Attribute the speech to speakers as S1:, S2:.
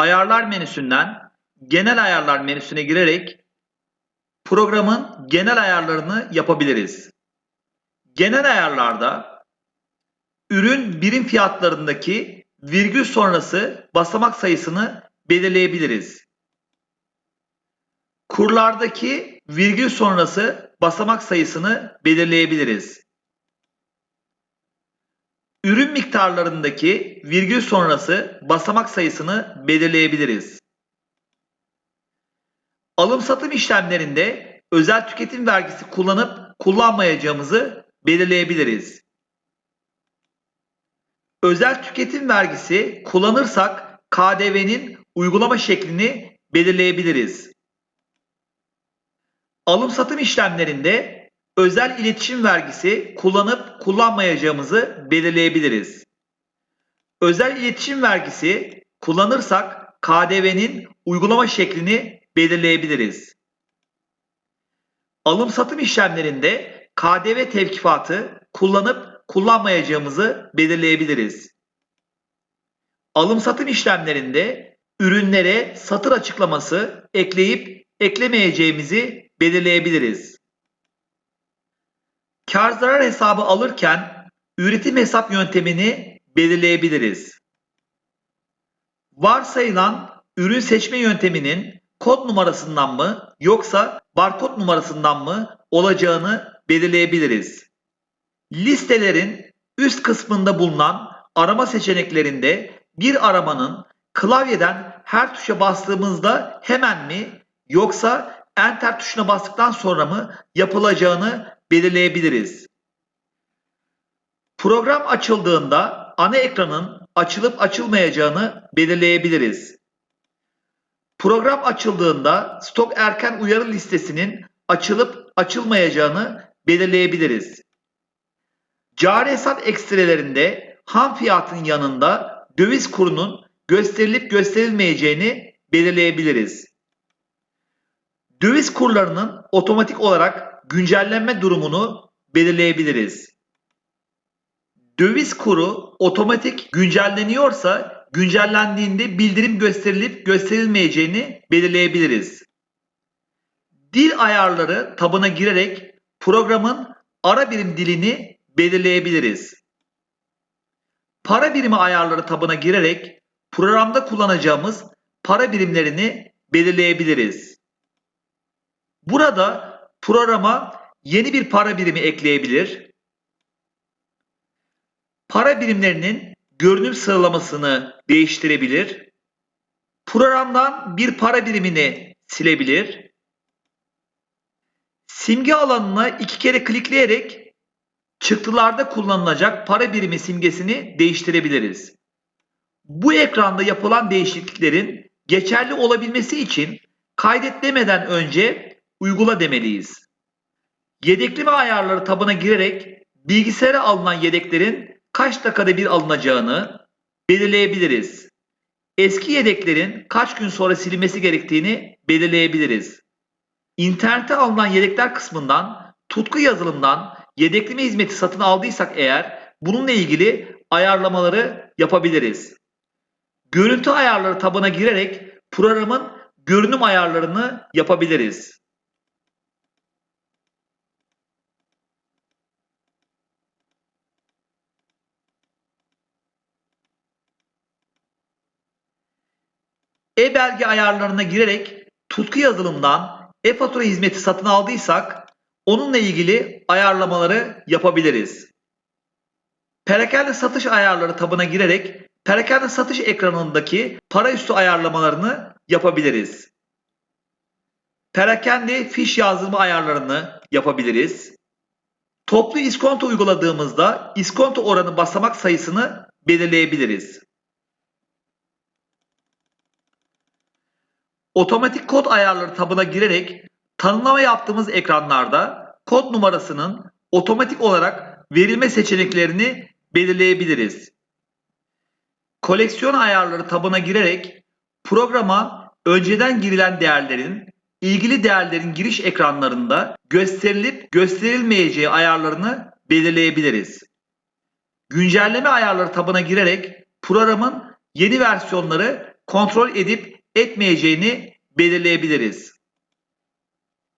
S1: ayarlar menüsünden genel ayarlar menüsüne girerek programın genel ayarlarını yapabiliriz. Genel ayarlarda ürün birim fiyatlarındaki virgül sonrası basamak sayısını belirleyebiliriz. Kurlardaki virgül sonrası basamak sayısını belirleyebiliriz. Ürün miktarlarındaki virgül sonrası basamak sayısını belirleyebiliriz. Alım satım işlemlerinde özel tüketim vergisi kullanıp kullanmayacağımızı belirleyebiliriz. Özel tüketim vergisi kullanırsak KDV'nin uygulama şeklini belirleyebiliriz. Alım satım işlemlerinde özel iletişim vergisi kullanıp kullanmayacağımızı belirleyebiliriz. Özel iletişim vergisi kullanırsak KDV'nin uygulama şeklini belirleyebiliriz. Alım satım işlemlerinde KDV tevkifatı kullanıp kullanmayacağımızı belirleyebiliriz. Alım satım işlemlerinde ürünlere satır açıklaması ekleyip eklemeyeceğimizi belirleyebiliriz. Kar zarar hesabı alırken üretim hesap yöntemini belirleyebiliriz. Varsayılan ürün seçme yönteminin kod numarasından mı yoksa barkod numarasından mı olacağını belirleyebiliriz. Listelerin üst kısmında bulunan arama seçeneklerinde bir aramanın klavyeden her tuşa bastığımızda hemen mi yoksa enter tuşuna bastıktan sonra mı yapılacağını belirleyebiliriz. Program açıldığında ana ekranın açılıp açılmayacağını belirleyebiliriz. Program açıldığında stok erken uyarı listesinin açılıp açılmayacağını belirleyebiliriz. Cari hesap ekstrelerinde ham fiyatın yanında döviz kurunun gösterilip gösterilmeyeceğini belirleyebiliriz. Döviz kurlarının otomatik olarak güncellenme durumunu belirleyebiliriz. Döviz kuru otomatik güncelleniyorsa güncellendiğinde bildirim gösterilip gösterilmeyeceğini belirleyebiliriz. Dil ayarları tabına girerek programın ara birim dilini belirleyebiliriz. Para birimi ayarları tabına girerek programda kullanacağımız para birimlerini belirleyebiliriz. Burada programa yeni bir para birimi ekleyebilir. Para birimlerinin görünüm sıralamasını değiştirebilir. Programdan bir para birimini silebilir. Simge alanına iki kere klikleyerek çıktılarda kullanılacak para birimi simgesini değiştirebiliriz. Bu ekranda yapılan değişikliklerin geçerli olabilmesi için kaydet demeden önce uygula demeliyiz. Yedekleme ayarları tabına girerek bilgisayara alınan yedeklerin kaç dakikada bir alınacağını belirleyebiliriz. Eski yedeklerin kaç gün sonra silinmesi gerektiğini belirleyebiliriz. İnternete alınan yedekler kısmından tutku yazılımdan yedekleme hizmeti satın aldıysak eğer bununla ilgili ayarlamaları yapabiliriz. Görüntü ayarları tabına girerek programın görünüm ayarlarını yapabiliriz. E-belge ayarlarına girerek tutku yazılımdan e-fatura hizmeti satın aldıysak onunla ilgili ayarlamaları yapabiliriz. Perakende satış ayarları tabına girerek perakende satış ekranındaki para üstü ayarlamalarını yapabiliriz. Perakende fiş yazdırma ayarlarını yapabiliriz. Toplu iskonto uyguladığımızda iskonto oranı basamak sayısını belirleyebiliriz. Otomatik kod ayarları tabına girerek tanımlama yaptığımız ekranlarda kod numarasının otomatik olarak verilme seçeneklerini belirleyebiliriz. Koleksiyon ayarları tabına girerek programa önceden girilen değerlerin ilgili değerlerin giriş ekranlarında gösterilip gösterilmeyeceği ayarlarını belirleyebiliriz. Güncelleme ayarları tabına girerek programın yeni versiyonları kontrol edip etmeyeceğini belirleyebiliriz.